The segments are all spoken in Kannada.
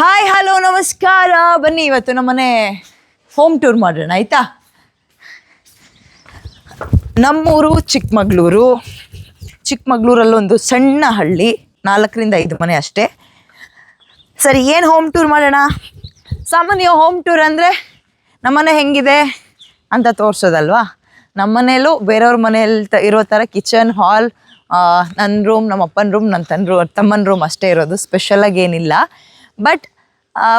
ಹಾಯ್ ಹಲೋ ನಮಸ್ಕಾರ. ಬನ್ನಿ ಇವತ್ತು ನಮ್ಮನೆ ಹೋಮ್ ಟೂರ್ ಮಾಡೋಣ, ಆಯ್ತಾ? ನಮ್ಮೂರು ಚಿಕ್ಕಮಗಳೂರು. ಚಿಕ್ಕಮಗಳೂರಲ್ಲೊಂದು ಸಣ್ಣ ಹಳ್ಳಿ, ನಾಲ್ಕರಿಂದ ಐದು ಮನೆ ಅಷ್ಟೇ. ಸರಿ, ಏನು ಹೋಮ್ ಟೂರ್ ಮಾಡೋಣ? ಸಾಮಾನ್ಯ ಹೋಮ್ ಟೂರ್ ಅಂದರೆ ನಮ್ಮನೆ ಹೆಂಗಿದೆ ಅಂತ ತೋರಿಸೋದಲ್ವಾ? ನಮ್ಮನೇಲೂ ಬೇರೆಯವ್ರ ಮನೆಯಲ್ಲಿ ತ ಇರೋ ಥರ ಕಿಚನ್ ಹಾಲ್ ನನ್ನ ರೂಮ್ ನಮ್ಮ ಅಪ್ಪನ ರೂಮ್ ನನ್ನ ತನ್ನ ರೂ ತಮ್ಮನ ರೂಮ್ ಅಷ್ಟೇ ಇರೋದು. ಸ್ಪೆಷಲಾಗಿ ಏನಿಲ್ಲ. ಬಟ್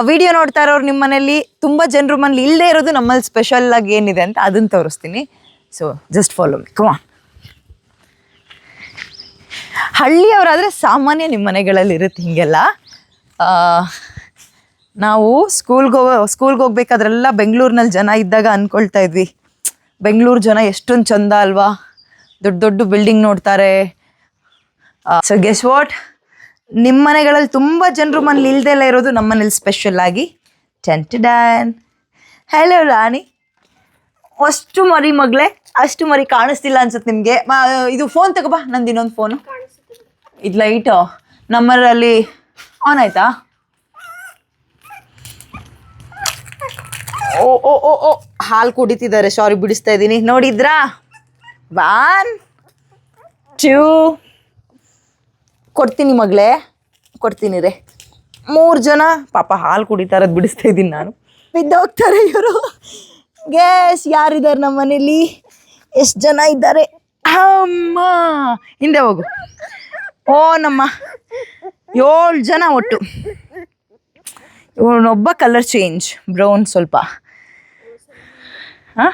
ವಿಡಿಯೋ ನೋಡ್ತಾ ಇರೋರು ನಿಮ್ಮ ಮನೇಲಿ ತುಂಬ ಜನರು ಮನೇಲಿ ಇಲ್ಲದೆ ಇರೋದು ನಮ್ಮಲ್ಲಿ ಸ್ಪೆಷಲ್ ಆಗಿ ಏನಿದೆ ಅಂತ ಅದನ್ನು ತೋರಿಸ್ತೀನಿ. So just follow me come on ಹಳ್ಳಿಯವರಾದರೆ ಸಾಮಾನ್ಯ ನಿಮ್ಮ ಮನೆಗಳಲ್ಲಿ ಇರುತ್ತೆ ಹೀಗೆಲ್ಲ. ನಾವು ಸ್ಕೂಲ್ಗೆ ಹೋಗೋ ಸ್ಕೂಲ್ಗೆ ಹೋಗ್ಬೇಕಾದ್ರೆಲ್ಲ ಬೆಂಗಳೂರಿನಲ್ಲಿ ಜನ ಇದ್ದಾಗ ಅಂದ್ಕೊಳ್ತಾ ಇದ್ವಿ. ಬೆಂಗಳೂರು ಜನ ಎಷ್ಟೊಂದು ಚಂದ ಅಲ್ವಾ? ದೊಡ್ಡ ದೊಡ್ಡ ಬಿಲ್ಡಿಂಗ್ ನೋಡ್ತಾರೆ. ಸೊ ಗೆಸ್ ವಾಟ್ ನಿಮ್ಮ ಮನೆಗಳಲ್ಲಿ ತುಂಬ ಜನರು ಮನೇಲಿ ಇಲ್ದೇ ಇಲ್ಲ ಇರೋದು ನಮ್ಮ ಮನೇಲಿ ಸ್ಪೆಷಲ್ ಆಗಿ ಟೆಂಟ್ ಡ್ಯಾನ್ ಹಲೋ ರಾಣಿ. ಅಷ್ಟು ಮರಿ ಮಗಳೇ, ಅಷ್ಟು ಮರಿ ಕಾಣಿಸ್ತಿಲ್ಲ ಅನ್ಸುತ್ತೆ ನಿಮಗೆ. ಇದು ಫೋನ್ ತಗೋಬಾ ನಂದು ಇನ್ನೊಂದು ಫೋನು ಇದು ಲೈಟು ನಮ್ಮರಲ್ಲಿ ಆನ್ ಆಯ್ತಾ? ಓ ಓ ಓ ಓ. ಹಾಲು ಕುಡಿತಿದ್ದಾರೆ ಸಾರಿ ಬಿಡಿಸ್ತಾ ಇದ್ದೀನಿ. ನೋಡಿದ್ರಾ? ಒನ್ ಟೂ ಕೊಡ್ತೀನಿ ಮಗಳೇ, ಕೊಡ್ತೀನಿ ರೇ. ಮೂರು ಜನ, ಪಾಪ ಹಾಲು ಕುಡಿತಾರೆ ಬಿಡಿಸ್ತಾ ಇದ್ದೀನಿ ನಾನು. ಬಿದ್ದೋಗ್ತಾರೆ ಇವರು. ಗ್ಯಾಸ್ ಯಾರಿದ್ದಾರೆ ನಮ್ಮ ಮನೇಲಿ? ಎಷ್ಟು ಜನ ಇದ್ದಾರೆ? ಅಮ್ಮ! ಹಿಂದೆ ಹೋಗು. ಓ, ನಮ್ಮ ಏಳು ಜನ ಒಟ್ಟು. ಇವನೊಬ್ಬ ಕಲರ್ ಚೇಂಜ್ ಬ್ರೌನ್ ಸ್ವಲ್ಪ. ಹಾಂ?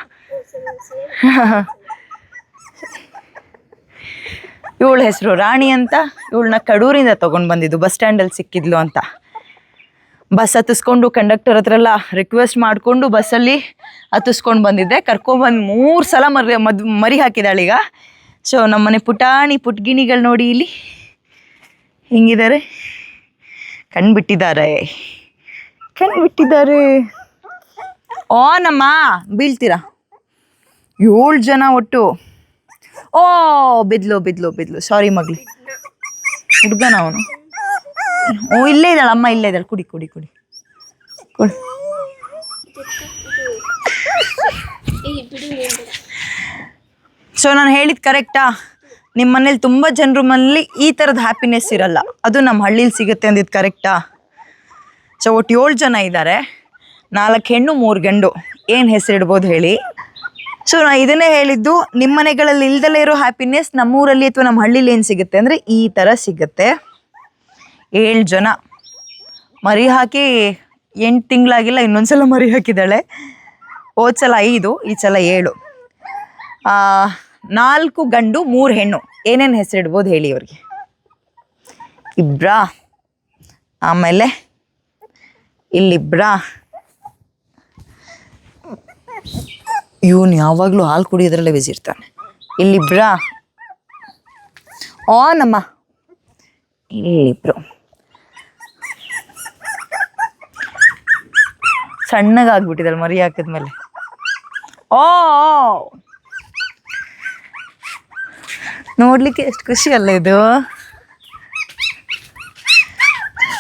ಇವಳ ಹೆಸರು ರಾಣಿ ಅಂತ, ಇವಳನ್ನ ಕಡೂರಿಂದ ತೊಗೊಂಡು ಬಂದಿದ್ದು, ಬಸ್ ಸ್ಟ್ಯಾಂಡಲ್ಲಿ ಸಿಕ್ಕಿದ್ಲು ಅಂತ. ಬಸ್ ಹತ್ತಿಸ್ಕೊಂಡು ಕಂಡಕ್ಟರ್ ಹತ್ರ ಎಲ್ಲ ರಿಕ್ವೆಸ್ಟ್ ಮಾಡಿಕೊಂಡು ಬಸ್ಸಲ್ಲಿ ಹತ್ತಿಸ್ಕೊಂಡು ಬಂದಿದ್ದೆ. ಕರ್ಕೊಂಬಂದು ಮೂರು ಸಲ ಮರಿ, ಮದ್, ಮರಿ ಹಾಕಿದಾಳೀಗ ಸೊ ನಮ್ಮನೆ ಪುಟಾಣಿ ಪುಟ್ಗಿಣಿಗಳು ನೋಡಿ ಇಲ್ಲಿ ಹೆಂಗಿದ್ದಾರೆ ಕಣ್ಬಿಟ್ಟಿದ್ದಾರೆ. ಕಣ್ಬಿಟ್ಟಿದ್ದಾರೆ. ಓ ನಮ್ಮ ಬೀಳ್ತೀರಾ? ಏಳು ಜನ ಒಟ್ಟು. ಓ, ಬಿದ್ಲು ಬಿದ್ಲು ಬಿದ್ಲು. ಸಾರಿ ಮಗ್ಲಿ. ಹುಡುಗನ ಅವನು? ಓ, ಇಲ್ಲೇ ಇದ್ದಾಳೆ, ಅಮ್ಮ ಇಲ್ಲೇ ಇದ್ದಾಳೆ. ಕುಡಿ ಕುಡಿ ಕುಡಿ. ಸೊ ನಾನು ಹೇಳಿದ ಕರೆಕ್ಟಾ? ನಿಮ್ಮ ಮನೇಲಿ ತುಂಬ ಜನರ ಮನೇಲಿ ಈ ಥರದ ಹ್ಯಾಪಿನೆಸ್ ಇರಲ್ಲ. ಅದು ನಮ್ಮ ಹಳ್ಳೀಲಿ ಸಿಗುತ್ತೆ ಅಂದಿದ್ದು ಕರೆಕ್ಟಾ? ಸೊ ಒಟ್ಟು ಏಳು ಜನ ಇದ್ದಾರೆ ನಾಲ್ಕು ಹೆಣ್ಣು, ಮೂರು ಗಂಡು. ಏನು ಹೆಸರಿಡ್ಬೋದು ಹೇಳಿ? ಸೊ ನಾ ಇದನ್ನೇ ಹೇಳಿದ್ದು ನಿಮ್ಮ ಮನೆಗಳಲ್ಲಿ ಇಲ್ದಲೇ ಇರೋ ಹ್ಯಾಪಿನೆಸ್ ನಮ್ಮೂರಲ್ಲಿ ಅಥವಾ ನಮ್ಮ ಹಳ್ಳಿಲಿ ಏನು ಸಿಗುತ್ತೆ ಅಂದರೆ ಈ ಥರ ಸಿಗುತ್ತೆ. ಏಳು ಜನ. ಮರಿ ಹಾಕಿ ಎಂಟು ತಿಂಗಳಾಗಿಲ್ಲ, ಇನ್ನೊಂದ್ಸಲ ಮರಿ ಹಾಕಿದ್ದಾಳೆ. ಹೋದ ಸಲ ಐದು ಈ ಸಲ ಏಳು ನಾಲ್ಕು ಗಂಡು, ಮೂರು ಹೆಣ್ಣು. ಏನೇನು ಹೆಸರಿಡ್ಬೋದು ಹೇಳಿ ಅವ್ರಿಗೆ ಇಬ್ರಾ. ಆಮೇಲೆ, ಇಲ್ಲಿಬ್ರಾ. ಇವನು ಯಾವಾಗಲೂ ಹಾಲು ಕುಡಿಯೋದ್ರಲ್ಲೇ ಬಿಸಿ ಇರ್ತಾನೆ. ಓನಮ್ಮ ನಮ್ಮ. ಇಲ್ಲಿಬ್ರು ಸಣ್ಣಗಾಗ್ಬಿಟ್ಟಿದ್ದಾರೆ ಮರಿ ಹಾಕಿದ್ಮೇಲೆ. ಓ. ನೋಡ್ಲಿಕ್ಕೆ ಎಷ್ಟು ಖುಷಿ ಅಲ್ಲ ಇದು.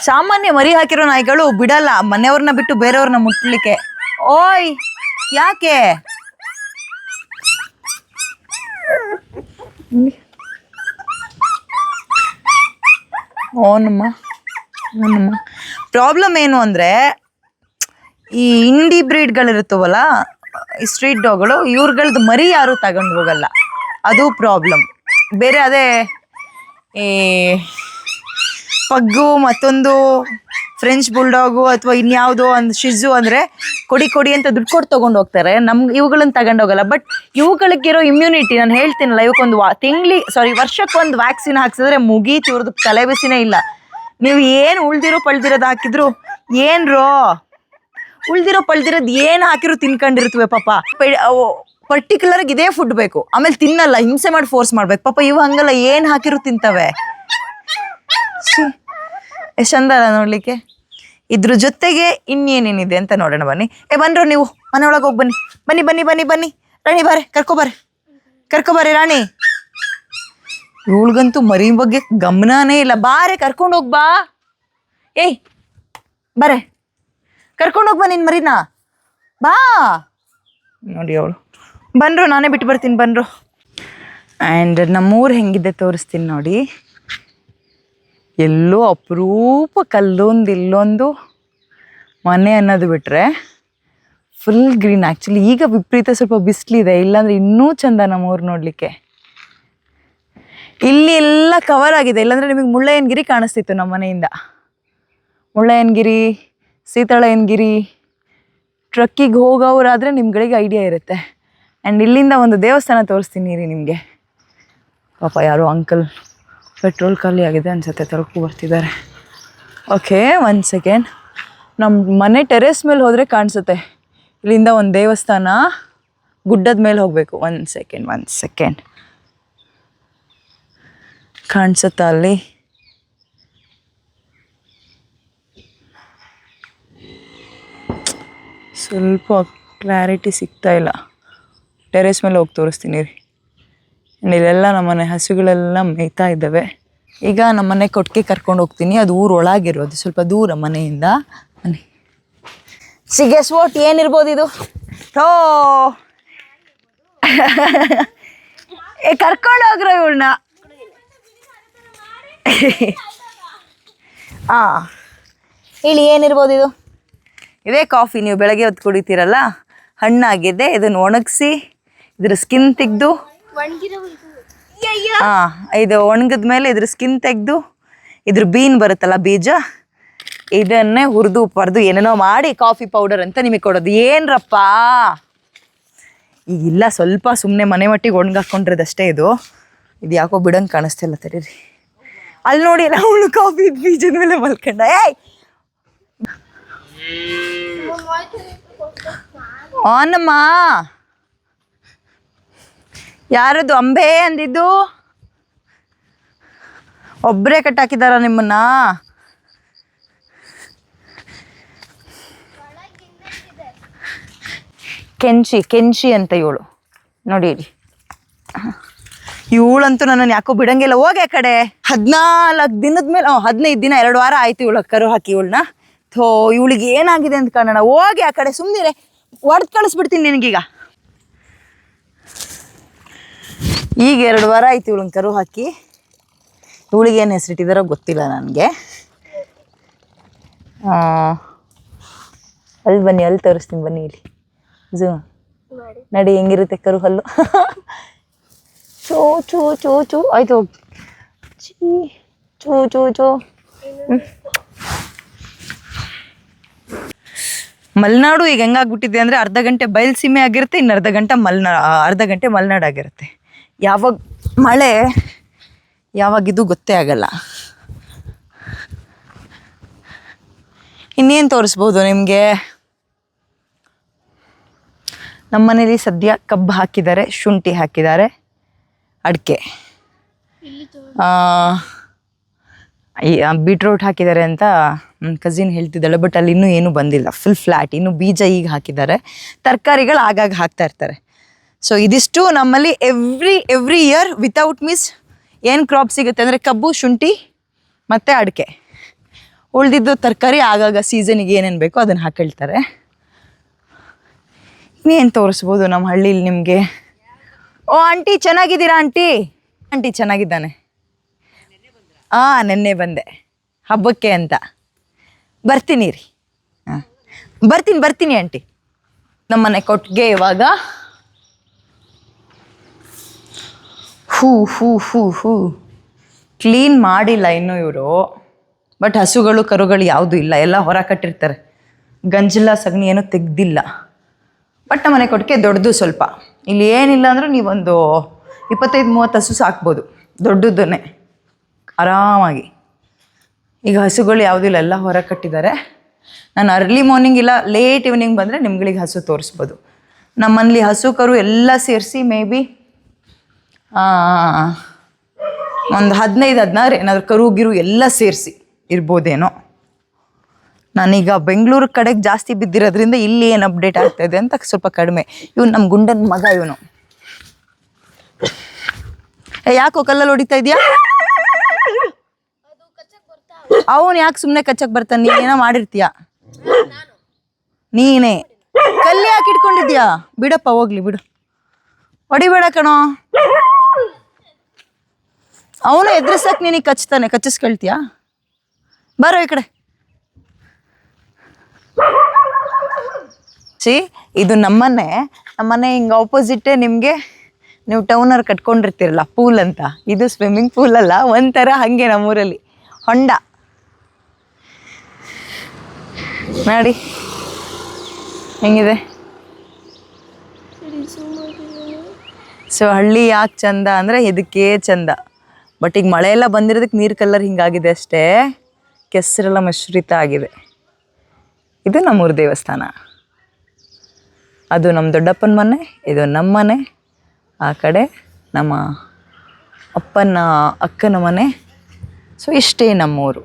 ಸಾಮಾನ್ಯ ಮರಿ ಹಾಕಿರೋ ನಾಯಿಗಳು ಬಿಡಲ್ಲ. ಮನೆಯವ್ರನ್ನ ಬಿಟ್ಟು ಬೇರೆಯವ್ರನ್ನ ಮುಟ್ಲಿಕ್ಕೆ. ಓಯ್, ಯಾಕೆ? ಓನಮ್ಮ ಓನಮ್ಮ ಪ್ರಾಬ್ಲಮ್ ಏನು ಅಂದರೆ, ಈ ಇಂಡಿ ಬ್ರೀಡ್ಗಳಿರುತ್ತವಲ್ಲ ಈ ಸ್ಟ್ರೀಟ್ ಡಾಗ್ಗಳು ಇವ್ರುಗಳ್ದು ಮರಿ ಯಾರು ತಗೊಂಡು ಹೋಗಲ್ಲ. ಅದು ಪ್ರಾಬ್ಲಮ್ ಬೇರೆ ಅದೇ, ಈ ಪಗ್ಗು ಮತ್ತೊಂದು ಫ್ರೆಂಚ್ ಬುಲ್ಡಾಗು ಅಥವಾ ಇನ್ಯಾವುದೋ ಒಂದು ಶಿಜು ಅಂದರೆ ಕೊಡಿ ಕೊಡಿ ಅಂತ ದುಡ್ಡು ಕೊಟ್ಟು ತಗೊಂಡು ಹೋಗ್ತಾರೆ. ನಮ್ಗೆ ಇವುಗಳನ್ನ ತಗೊಂಡೋಗಲ್ಲ ಬಟ್ ಇವುಗಳಿಗಿರೋ ಇಮ್ಯುನಿಟಿ ನಾನು ಹೇಳ್ತೀನಲ್ಲ, ಇವಕ್ಕೊಂದು ವಾ ತಿಂಗ್ಳಿ ಸಾರಿ ವರ್ಷಕ್ಕೆ ಒಂದು ವ್ಯಾಕ್ಸಿನ್ ಹಾಕ್ಸಿದ್ರೆ ಮುಗಿ ಇವ್ರದ್ದು ತಲೆ ಬಿಸಿನೇ ಇಲ್ಲ. ನೀವು ಏನು ಉಳ್ದಿರೋ ಪಳ್ದಿರೋದು ಹಾಕಿದ್ರು ಏನ್ರೋ ಉಳ್ದಿರೋ ಪಳ್ದಿರೋದು ಏನು ಹಾಕಿರೋ ತಿನ್ಕೊಂಡಿರ್ತವೆ ಪಾಪ. ಪರ್ಟಿಕ್ಯುಲರ್ ಆಗಿ ಇದೇ ಫುಡ್ ಬೇಕು. ಆಮೇಲೆ ತಿನ್ನಲ್ಲ, ಹಿಂಸೆ ಮಾಡಿ ಫೋರ್ಸ್ ಮಾಡ್ಬೇಕು. ಪಾಪ ಇವು ಹಂಗಲ್ಲ, ಏನು ಹಾಕಿರೋ ತಿಂತವೆ? ಎಷ್ಟು ಚಂದ ನೋಡ್ಲಿಕ್ಕೆ. ಇದ್ರ ಜೊತೆಗೆ ಇನ್ನೇನೇನಿದೆ ಅಂತ ನೋಡೋಣ ಬನ್ನಿ. ಏ, ಬನ್ರೋ ನೀವು. ಮನೆ ಒಳಗೆ ಹೋಗಿ ಬನ್ನಿ. ಬನ್ನಿ ಬನ್ನಿ ಬನ್ನಿ ಬನ್ನಿ. ರಾಣಿ, ಬಾರೆ ಕರ್ಕೊಬಾರೆ ಕರ್ಕೊಬಾರೆ ರಾಣಿ. ಇವಳಿಗಂತೂ ಮರಿ ಬಗ್ಗೆ ಗಮನನೇ ಇಲ್ಲ. ಬಾರೆ, ಕರ್ಕೊಂಡು ಹೋಗ್ ಬಾ. ಏಯ್, ಬರೇ. ಕರ್ಕೊಂಡು ಹೋಗ್ಬಾ ನಿನ್ ಮರಿನಾ. ಬಾ. ನೋಡಿ ಅವಳು. ಬಂದ್ರು ನಾನೇ ಬಿಟ್ಟು ಬರ್ತೀನಿ ಬಂದ್ರು ಆ್ಯಂಡ್ ನಮ್ಮೂರು ಹೆಂಗಿದೆ ತೋರಿಸ್ತೀನಿ ನೋಡಿ. ಎಲ್ಲೋ ಅಪರೂಪ ಕಲ್ಲೊಂದು ಇಲ್ಲೊಂದು ಮನೆ ಅನ್ನೋದು ಬಿಟ್ಟರೆ ಫುಲ್ ಗ್ರೀನ್ ಆ್ಯಕ್ಚುಲಿ ಈಗ ವಿಪರೀತ ಸ್ವಲ್ಪ ಬಿಸಿಲಿದೆ ಇಲ್ಲಾಂದ್ರೆ ಇನ್ನೂ ಚಂದ ನಮ್ಮೂರು ನೋಡಲಿಕ್ಕೆ. ಇಲ್ಲಿ ಎಲ್ಲ ಕವರ್ ಆಗಿದೆ. ಇಲ್ಲಾಂದ್ರೆ ನಿಮಗೆ ಮುಳ್ಳಯ್ಯನಗಿರಿ ಕಾಣಿಸ್ತಿತ್ತು ನಮ್ಮ ಮನೆಯಿಂದ. ಮುಳ್ಳಯ್ಯನಗಿರಿ, ಸೀತಾಳಯ್ಯನಗಿರಿ ಟ್ರಕ್ಕಿಗೆ ಹೋಗೋರಾದರೆ ನಿಮ್ಗಳಿಗೆ ಐಡಿಯಾ ಇರುತ್ತೆ. ಆ್ಯಂಡ್ ಇಲ್ಲಿಂದ ಒಂದು ದೇವಸ್ಥಾನ ತೋರಿಸ್ತೀನಿ ರೀ ನಿಮಗೆ. ಪಾಪ ಯಾರೋ ಅಂಕಲ್ ಪೆಟ್ರೋಲ್ ಖಾಲಿ ಆಗಿದೆ ಅನಿಸುತ್ತೆ ತಳ್ಕೊ ಬರ್ತಿದ್ದಾರೆ. ಓಕೆ ಒನ್ ಸೆಕೆಂಡ್ ನಮ್ಮ ಮನೆ ಟೆರೆಸ್ ಮೇಲೆ ಹೋದರೆ ಕಾಣಿಸುತ್ತೆ. ಇಲ್ಲಿಂದ ಒಂದು ದೇವಸ್ಥಾನ, ಗುಡ್ಡದ ಮೇಲೆ ಹೋಗಬೇಕು. ಒನ್ ಸೆಕೆಂಡ್ ಒನ್ ಸೆಕೆಂಡ್ ಕಾಣಿಸುತ್ತಾ ಅಲ್ಲಿ? ಸ್ವಲ್ಪ ಕ್ಲಾರಿಟಿ ಸಿಗ್ತಾ ಇಲ್ಲ. ಟೆರೆಸ್ ಮೇಲೆ ಹೋಗಿ ತೋರಿಸ್ತೀನಿ ರೀ. ಇಲ್ಲೆಲ್ಲ ನಮ್ಮನೆ ಹಸುಗಳೆಲ್ಲ ಮೇಯ್ತಾ ಇದ್ದಾವೆ. ಈಗ ನಮ್ಮನೆ ಕೊಟ್ಟಿಗೆ ಕರ್ಕೊಂಡು ಹೋಗ್ತೀನಿ. ಅದು ಊರು ಒಳಗಿರೋದು. ಸ್ವಲ್ಪ ದೂರ ಮನೆಯಿಂದ. ಮನೆ ಸಿಗೆ ಸ್ವೋಟ್ ಏನಿರ್ಬೋದು ಇದು? ಓ ಕರ್ಕೊಂಡು ಹೋಗ್ರ ಇವಳನ್ನ. ಆ, ಹೇಳಿ, ಏನಿರ್ಬೋದು ಇದು? ಇದೇ ಕಾಫಿ ನೀವು ಬೆಳಗ್ಗೆ ಹೊತ್ತು ಕುಡಿತೀರಲ್ಲ? ಹಣ್ಣಾಗಿದೆ. ಇದನ್ನು ಒಣಗಿಸಿ, ಇದ್ರ ಸ್ಕಿನ್ ತೆಗೆದು ಹಾಂ ಇದು ಒಣಗಿದ ಮೇಲೆ ಇದ್ರ ಸ್ಕಿನ್ ತೆಗೆದು ಇದ್ರ ಬೀನ್ ಬರುತ್ತಲ್ಲ ಬೀಜ ಇದನ್ನೇ ಹುರಿದು ಪರ್ದು ಏನೇನೋ ಮಾಡಿ ಕಾಫಿ ಪೌಡರ್ ಅಂತ ನಿಮಗೆ ಕೊಡೋದು. ಏನ್ರಪ್ಪ? ಈಗಿಲ್ಲ ಸ್ವಲ್ಪ ಸುಮ್ಮನೆ ಮನೆ ಮಟ್ಟಿಗೆ ಒಣಗಾಕೊಂಡಿರೋದಷ್ಟೇ ಇದು. ಇದು ಯಾಕೋ ಬಿಡಂಗೆ ಕಾಣಿಸ್ತಿಲ್ಲ ತಡೀರಿ. ಅಲ್ಲಿ ನೋಡಿ ಎಲ್ಲ ಅವಳು ಕಾಫಿ ಬೀಜದ ಮೇಲೆ ಮಲ್ಕೊಂಡ. ಏಯ್! ಆನಮ್ಮ! ಯಾರದು? ಅಂಬೆ ಅಂದಿದ್ದು? ಒಬ್ಬರೇ ಕಟ್ಟಾಕಿದಾರ ನಿಮ್ಮನ್ನ? ಕೆಂಚಿ ಕೆಂಚಿ ಅಂತ ಇವಳು. ನೋಡಿ ಇಲ್ಲಿ. ಇವಳಂತೂ ನನ್ನನ್ನು ಯಾಕೋ ಬಿಡಂಗಿಲ್ಲ. ಹೋಗಿ ಆ ಕಡೆ. ಹದಿನಾಲ್ಕು ದಿನದ ಮೇಲೆ ಹದಿನೈದು ದಿನ, ಎರಡು ವಾರ ಆಯ್ತು ಇವಳು ಕರು ಹಾಕಿ ಇವಳನ್ನ. ಥೋ, ಇವಳಿಗೆ ಏನಾಗಿದೆ ಅಂತ ಕಾಣೋಣ. ಹೋಗಿ ಆ ಕಡೆ ಸುಮ್ಮನೆ ಹೊಡೆದು ಕಳಿಸ್ಬಿಡ್ತೀನಿ ನಿನಗೀಗ. ಈಗ ಎರಡು ವಾರ ಆಯ್ತು ಇವಳನ್ನ ಕರು ಹಾಕಿ. ಇವಳಿಗೆ ಏನು ಹೆಸರಿಟ್ಟಿದಾರೋ ಗೊತ್ತಿಲ್ಲ ನನಗೆ. ಅಲ್ಲಿ ಬನ್ನಿ ಅಲ್ಲಿ ತೋರಿಸ್ತೀನಿ ಬನ್ನಿ ಇಲ್ಲಿ. ಝೂ ನಡಿ. ಹೆಂಗಿರುತ್ತೆ ಕರು ಹಲ್ಲು. ಚೋ ಚೋ ಚೋ ಚೋ. ಆಯ್ತು ಹೋಗಿ. ಚೀ ಚೋ ಚೋ. ಚೂ ಮಲೆನಾಡು ಈಗ ಹೆಂಗಾಗ್ಬಿಟ್ಟಿದೆ ಅಂದರೆ ಅರ್ಧ ಗಂಟೆ ಬಯಲು ಸೀಮೆ ಆಗಿರುತ್ತೆ ಇನ್ನು ಅರ್ಧ ಗಂಟೆ ಮಲ್ನಾ ಅರ್ಧ ಗಂಟೆ ಮಲೆನಾಡು ಆಗಿರುತ್ತೆ. ಯಾವಾಗ ಮಳೆ ಯಾವಾಗ ಇದು ಗೊತ್ತೇ ಆಗಲ್ಲ. ಇನ್ನೇನು ತೋರಿಸ್ಬೋದು ನಿಮಗೆ? ನಮ್ಮ ಮನೇಲಿ ಸದ್ಯ ಕಬ್ಬು ಹಾಕಿದ್ದಾರೆ ಶುಂಠಿ ಹಾಕಿದ್ದಾರೆ ಅಡಿಕೆ. ಬೀಟ್ರೂಟ್ ಹಾಕಿದ್ದಾರೆ ಅಂತ ನನ್ನ ಕಸಿನ್ ಹೇಳ್ತಿದ್ದಾಳೆ ಬಟ್ ಅಲ್ಲಿ ಇನ್ನೂ ಏನೂ ಬಂದಿಲ್ಲ. ಫುಲ್ ಫ್ಲ್ಯಾಟ್ ಇನ್ನು ಬೀಜ ಈಗ ಹಾಕಿದ್ದಾರೆ. ತರಕಾರಿಗಳು ಆಗಾಗ ಹಾಕ್ತಾ ಇರ್ತಾರೆ. ಸೊ ಇದಿಷ್ಟು ನಮ್ಮಲ್ಲಿ every every year without miss ಏನು ಕ್ರಾಪ್ ಸಿಗುತ್ತೆ ಅಂದರೆ ಕಬ್ಬು, ಶುಂಠಿ ಮತ್ತು ಅಡಿಕೆ. ಉಳಿದಿದ್ದು ತರಕಾರಿ ಆಗಾಗ ಸೀಸನಿಗೆ ಏನೇನು ಬೇಕೋ ಅದನ್ನು ಹಾಕಿಳ್ತಾರೆ. ಇನ್ನೇನು ತೋರಿಸ್ಬೋದು ನಮ್ಮ ಹಳ್ಳೀಲಿ ನಿಮಗೆ? ಓ, ಆಂಟಿ ಚೆನ್ನಾಗಿದ್ದೀರಾ ಆಂಟಿ? ಆಂಟಿ ಚೆನ್ನಾಗಿದ್ದಾನೆ. ಹಾಂ ನೆನ್ನೆ ಬಂದೆ. ಹಬ್ಬಕ್ಕೆ ಅಂತ. ಬರ್ತೀನಿ ರೀ ಹಾಂ. ಬರ್ತೀನಿ ಬರ್ತೀನಿ ಆಂಟಿ. ನಮ್ಮನೆ ಕೊಟ್ಟಿಗೆ ಇವಾಗ ಹೂ ಹೂ ಹೂ ಹೂ. ಕ್ಲೀನ್ ಮಾಡಿಲ್ಲ ಇನ್ನೂ ಇವರು. ಬಟ್ ಹಸುಗಳು, ಕರುಗಳು ಯಾವುದೂ ಇಲ್ಲ. ಎಲ್ಲ ಹೊರ ಕಟ್ಟಿರ್ತಾರೆ. ಗಂಜಲ ಸಗಣಿ ಏನೂ ತೆಗ್ದಿಲ್ಲ. ಬಟ್ ನಮ್ಮ ಮನೆ ಕೊಟ್ಟಿಗೆ ದೊಡ್ಡದು ಸ್ವಲ್ಪ. ಇಲ್ಲಿ ಏನಿಲ್ಲ ಅಂದರೂ ನೀವೊಂದು ಇಪ್ಪತ್ತೈದು, ಮೂವತ್ತು ಹಸು ಸಾಕ್ಬೋದು. ದೊಡ್ಡದನ್ನೇ. ಆರಾಮಾಗಿ. ಈಗ ಹಸುಗಳು ಯಾವುದೂ ಇಲ್ಲ. ಎಲ್ಲ ಹೊರ ಕಟ್ಟಿದ್ದಾರೆ. ನಾನು ಅರ್ಲಿ ಮಾರ್ನಿಂಗ್ ಇಲ್ಲ ಲೇಟ್ ಈವ್ನಿಂಗ್ ಬಂದರೆ ನಿಮ್ಗಳಿಗೆ ಹಸು ತೋರಿಸ್ಬೋದು. ನಮ್ಮಲ್ಲಿ ಹಸು, ಕರು ಎಲ್ಲ ಸೇರಿಸಿ ಮೇ ಬಿ ಒಂದು ಹದಿನೈದು, ಹದಿನಾರು ಏನಾದರೂ ಕರು, ಗಿರು ಎಲ್ಲ ಸೇರಿಸಿ ಇರ್ಬೋದೇನೋ. ನಾನೀಗ ಬೆಂಗಳೂರು ಕಡೆಗೆ ಜಾಸ್ತಿ ಬಿದ್ದಿರೋದ್ರಿಂದ ಇಲ್ಲಿ ಏನು ಅಪ್ಡೇಟ್ ಆಗ್ತಾ ಇದೆ ಅಂತ ಸ್ವಲ್ಪ ಕಡಿಮೆ. ಇವನು ನಮ್ಮ ಗುಂಡನ ಮಗ ಇವನು. ಏ, ಯಾಕೋ ಕಲ್ಲಲ್ಲಿ ಹೊಡಿತಾ ಇದೆಯಾ? ಅವನು ಯಾಕೆ ಸುಮ್ಮನೆ ಕಚ್ಚಕ್ಕೆ ಬರ್ತಾನೆ? ನೀನು ಏನೋ ಮಾಡಿರ್ತೀಯ? ನೀನೇ. ಕಲ್ಲಿ ಯಾಕೆ ಇಟ್ಕೊಂಡಿದ್ಯಾ ಬಿಡಪ್ಪ, ಹೋಗ್ಲಿ ಬಿಡು. ಹೊಡಿಬೇಡ ಕಣೋ. ಅವನು ಎದುರಿಸಕ್ ನಿನಗೆ ಕಚ್ತಾನೆ ಕಚ್ಚಿಸ್ಕೊಳ್ತೀಯಾ ಬರೋ ಈ ಕಡೆ. ಸಿ ಇದು ನಮ್ಮನೆ. ನಮ್ಮನೆ ಹಿಂಗೆ ಆಪೋಸಿಟ್ ನಿಮಗೆ ನೀವು ಟೌನರ್ ಕಟ್ಕೊಂಡಿರ್ತೀರಲ್ಲ ಪೂಲ್ ಅಂತ. ಇದು ಸ್ವಿಮ್ಮಿಂಗ್ ಪೂಲ್ ಅಲ್ಲ, ಒಂಥರ ಹಾಗೆ ನಮ್ಮೂರಲ್ಲಿ. ಹೊಂಡ. ನೋಡಿ, ಹೆಂಗಿದೆ? ಸೊ ಹಳ್ಳಿ ಯಾಕೆ ಚಂದ ಅಂದರೆ ಇದಕ್ಕೆ ಚಂದ. ಬಟ್ ಈಗ ಮಳೆ ಎಲ್ಲ ಬಂದಿರೋದಕ್ಕೆ ನೀರು ಕಲರ್ ಹಿಂಗಾಗಿದೆ ಅಷ್ಟೇ. ಕೆಸರೆಲ್ಲ ಮಿಶ್ರಿತ ಆಗಿದೆ. ಇದು ನಮ್ಮೂರು ದೇವಸ್ಥಾನ. ಅದು ನಮ್ಮ ದೊಡ್ಡಪ್ಪನ ಮನೆ, ಇದು ನಮ್ಮ ಮನೆ, ಆ ಕಡೆ ನಮ್ಮ ಅಪ್ಪನ, ಅಕ್ಕನ ಮನೆ. ಸೊ ಇಷ್ಟೇ ನಮ್ಮೂರು.